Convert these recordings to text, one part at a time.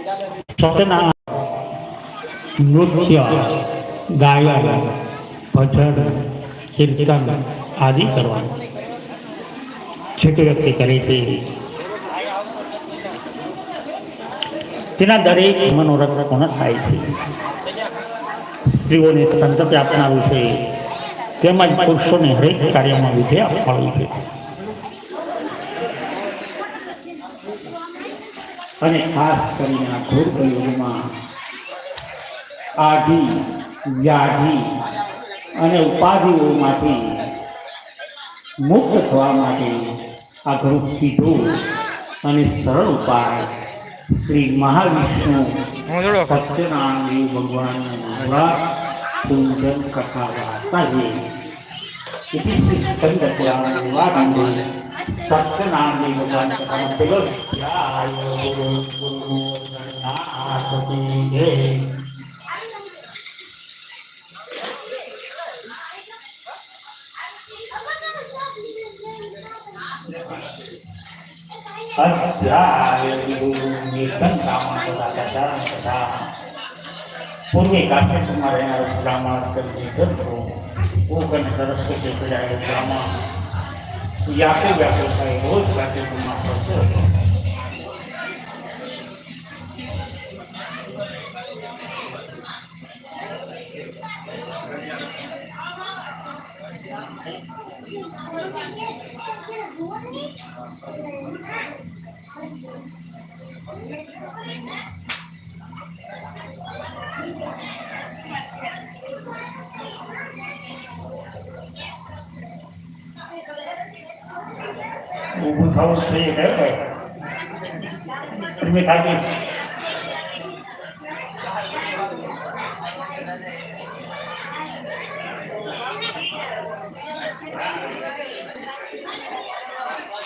સતના નૃત્ય, ગાયન, ભજન, કીર્તન આદિ કરવાનું. જે વ્યક્તિ કરે છે તેના દરેક મનોરથ પૂર્ણ થાય છે. સ્ત્રીઓને સંતતિ આપનારું છે. તેમજ પુરુષોને હરેક કાર્યમાં વિજય આપવાનું છે. અને ખાસ કરીને આ ખોરકો યોગમાં આધિ વ્યાધિ અને ઉપાધિઓમાંથી મુક્ત થવા માટે આ ઘણું સીધો અને સરળ ઉપાય શ્રી મહાવિષ્ણુ સત્યનારાયણ દેવ ભગવાનના સુંદર કથા વાર્તા છે એથી સ્કંદ પુરાણની વાત આપણે સત્યનારાયણ દેવ ભગવાન કથાનો પેલો menghubungikan sama kesadaran kita ya, ya, kemarin ya, drama ya, bukan ya, kecil ya, drama. Ya, ya, ya, itu ya, ya ઊભું થવું છે એ કહે ધીમે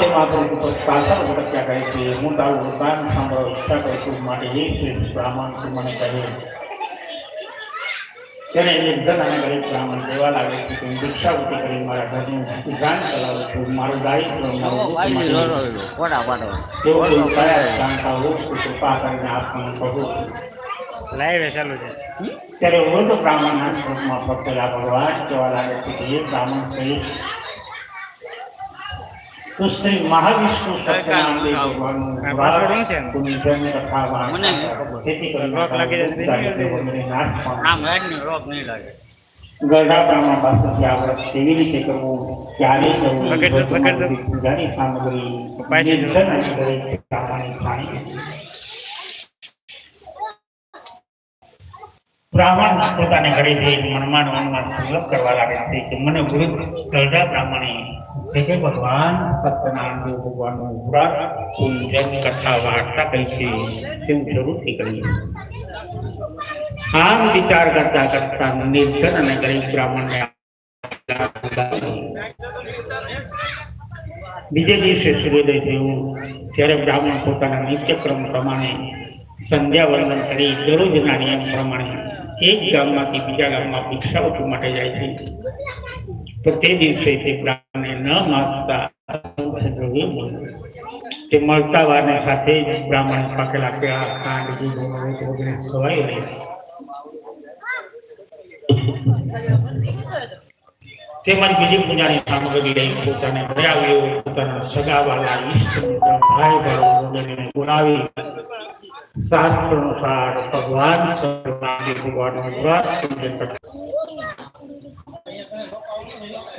તે માત્ર ઉપર પાછળ ભટક્યા કહે છે હું તારું વૃતાંત સાંભળો ઈચ્છા કરું છું માટે શ્રી બ્રાહ્મણ તું મને કહે તેને નિર્ધન અને ગરીબ બ્રાહ્મણ દેવા લાગે છે કે હું ભિક્ષાવૃત્તિ કરી મારા ઘરનું ગુજરાન ચલાવું છું મારું દાયિત્વ કૃપા કરીને આપવાનું કહું. છું લાઈવ ચાલુ છે. ત્યારે વૃદ્ધ બ્રાહ્મણના સ્વરૂપમાં ભક્તેલા ભગવાન કહેવા લાગે છે કે એ બ્રાહ્મણ શ્રેષ્ઠ તો શ્રી મહાવિષ્ણુ સત્યનારાયણ ભગવાનનું તથા ખબર. જેથી કરીને ગરડા બ્રાહ્મણ પાસેથી આ કેવી રીતે કરવું? ક્યારે કરવું? પૂજાની સામગ્રી નિર્જન અને દરેક બ્રાહ્મણ પોતાને ઘરે જઈ મનમાં મનમાં સંકલ્પ કરવા લાગે છે કે મને વૃદ્ધ ગરડા બ્રાહ્મણે જે કે ભગવાન સત્યનારાયણ દેવ ભગવાનનું વ્રત પૂજન કથા વાર્તા કહી છે તે હું જરૂરથી કરીશ આમ વિચાર કરતા કરતા નિર્જન અને ગરીબ બ્રાહ્મણને બીજે દિવસે સૂર્યોદય થયું ત્યારે બ્રાહ્મણ પોતાના નિત્યક્રમ પ્રમાણે સંધ્યા વંદન કરી દરરોજના નિયમ પ્રમાણે એક ગામમાંથી બીજા ગામમાં ભિક્ષાવતી માટે જાય છે તો તે દિવસે તે બ્રાહ્મણે ન માગતા. તે મળતા વારને સાથે જ બ્રાહ્મણ પાકેલા કેળા ખાંડ દૂધ વગેરે ખવાઈ રહ્યા તેમજ બીજી પૂજાની સામગ્રી લઈ પોતાને ઘરે પોતાના પોતાના સગાવાલા ઈષ્ટ ભાઈ ભાઈ વગેરેને બોલાવી શાસ્ત્ર અનુસાર ભગવાન સર્વાંગી ભગવાનનું વ્રત પૂજન કરતા.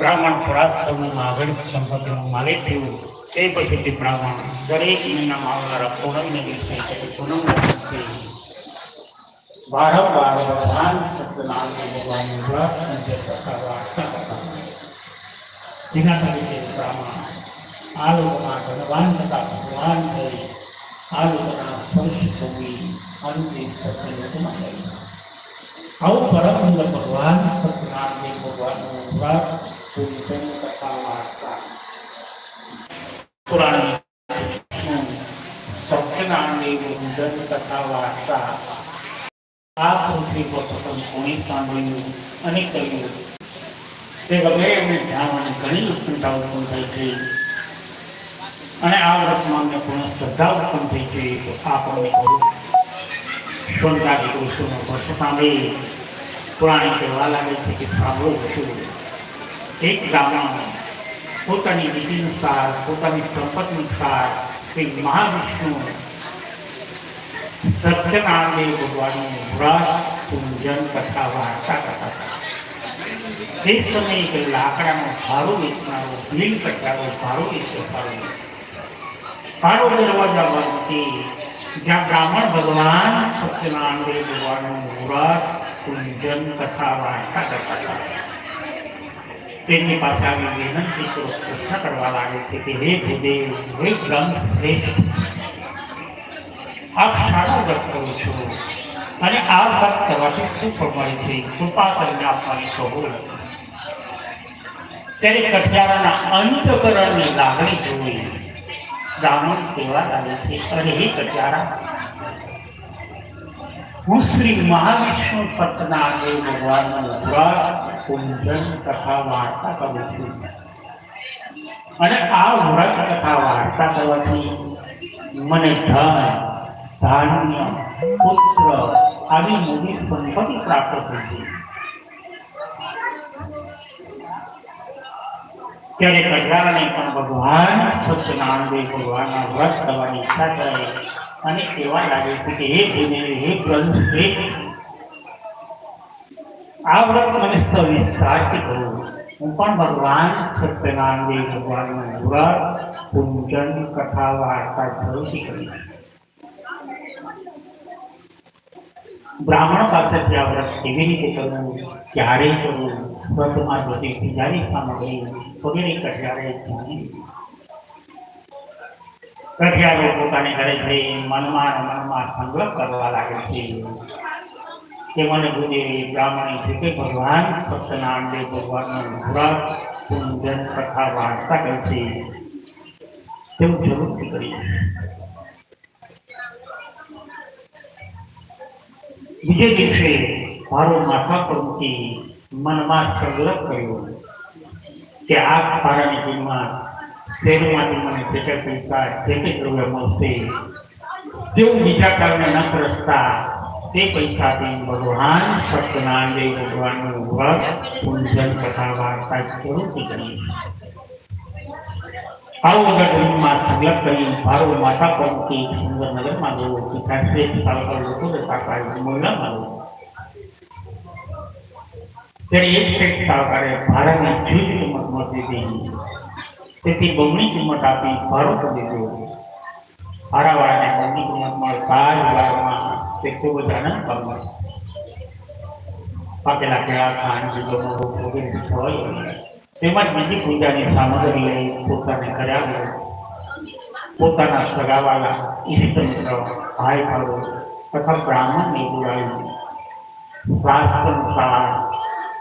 બ્રાહ્મણ થોડા સમયમાં આગળ સંપત્તિનું માલિક થયું. તે પછીથી બ્રાહ્મણ દરેક મહિનામાં આવનારા પૂનમને દિવસે પૂનમના વારંવાર ભગવાન સત્યનારાયણ ભગવાનનું વ્રત અને કરતા જેના તરીકે બ્રાહ્મણ આ લોકોના ભગવાન તથા ભગવાન થઈ આ લોકોના સ્પર્શ અંતિમ અંતે સત્યમાં ગયું આવું પરમ ભગવાન સત્યનારાયણ ભગવાનનું વ્રત પૂજન કથા વાર્તા પુરાણ સત્યનારાયણ પૂજન કથા વાર્તા આ પૃથ્વી પર પ્રથમ કોણે સાંભળ્યું અને કહ્યું તે વગેરે એમને ધ્યાન અને ઘણી ઉત્કંઠા ઉત્પન્ન થઈ છે અને આ વ્રતમાં અમને પૂર્ણ શ્રદ્ધા ઉત્પન્ન થઈ છે તો આપણને કહ્યું સ્વર્ગાદી પુરુષોનો વર્ષ સાંભળી પુરાણી કહેવા લાગે છે કે સાંભળો છું એક બ્રાહ્મણ પોતાની વિધિ અનુસાર પોતાની સંપત્તિ અનુસાર શ્રી મહાવિષ્ણુ સત્યનારાયણ ભગવાનનું વ્રત પૂજન કથા વાર્તા કરતા હતા તે સમયે એક લાકડાનો ભારો વેચનારો ભીલ કચારો ભારો વેચતો ભારો ભારો દરવાજા વચ્ચે જ્યાં બ્રાહ્મણ ભગવાન સત્યનારાયણ ભગવાનનું વ્રત પૂજન કથા વાર્તા કરતા હતા તેમની પાસે આવી વિનંતી પ્રશ્ન કરવા લાગે છે કે હે ભૂદેવ, હે ગ્રંથ શ્રેષ્ઠ. આપ સારો વ્રત કરો છો અને આ વ્રત કરવાથી શું મળે છે? કૃપા કરીને આપવાની કહો. ત્યારે કઠિયારાના અંતકરણની લાગણી જોઈ. બ્રાહ્મણ કહેવા લાગે છે, અરે હે કઠિયારા હું શ્રી મહાવિષ્ણુ સત્યનારાયણ ભગવાનનો વ્રત કુંજન કથા વાર્તા કરું છું. અને આ વ્રત કથા વાર્તા કરવાથી મને ધન, ધાન્ય, પુત્ર આવી મોટી સંપત્તિ પ્રાપ્ત થઈ છે ત્યારે કઢારાને પણ ભગવાન સત્યનારાયણ ભગવાનના વ્રત કરવાની ઈચ્છા થાય અને કહેવા લાગે છે કે હે ભૂદેવ હે ગ્રંથ શ્રેષ્ઠ આ વ્રત મને સવિસ્તારથી કરું હું પણ ભગવાન સત્યનારાયણ ભગવાનનું વ્રત પૂજન કથા વાર્તા જરૂરથી કરીશ બ્રાહ્મણ પાસેથી આ વ્રત કેવી રીતે કરવું ક્યારે કરવું વ્રતમાં બધી પૂજાની સામગ્રી વગેરે કઠિયારે જાણી કઠિયારો પોતાની ઘરે જઈ મનમાં અને મનમાં સંકલ્પ કરવા લાગે છે કે મને બુદ્ધિ બ્રાહ્મણી છે કે ભગવાન સત્યનારાયણ ભગવાનનું વ્રત પૂજન કથા વાર્તા કરશે તેવું જરૂરથી કરીશ બીજે દિવસે મારો માથા પર મૂકી મનમાં સંગ્રહ કર્યો કે આ પારાની કિંમત શેરમાંથી મને જે તે પૈસા જે તે દ્રવ્ય મળશે જેવું બીજા કારણે ન ખર્ચતા તે પૈસાથી ભગવાન સત્યનારાયણ ભગવાનનું વ્રત પૂજન કથા વાર્તા જરૂરથી કરીશ આવો ગઢમાં સંગત કરી મારો માથા પર મૂકી સુંદર નગરમાં ગયો પિતા શ્રેષ્ઠ તાલુકા લોકો સાકારી મોલા મારો ત્યારે એક શ્રેષ્ઠ સાહકારે ભાડાની જૂજ કિંમત મળતી હતી તેથી બમણી કિંમત આપી ભાડો કરી દીધો ભાડાવાળાને બમણી કિંમત મળતા જ વારમાં તે ખૂબ જ આનંદ પામ્યો પાકેલા કેળા ખાંડ બીજો વગેરે સવાઈ તેમજ બીજી પૂજાની સામગ્રી લઈ પોતાને ઘરે આવ્યો પોતાના સગાવાલા ઇષ્ટ મિત્ર ભાઈ ભાડો તથા બ્રાહ્મણને બોલાવી શાસ્ત્ર અનુસાર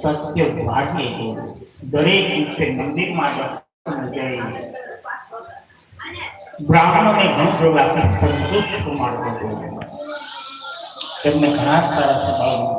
સત્ય ભાગ્ય દરેક દિવસે મંદિરમાં દર્શન જઈ બ્રાહ્મણોને ઘણું બધું આપી સંતોષ કુમાર તેમને ઘણા સારા સ્વભાવનો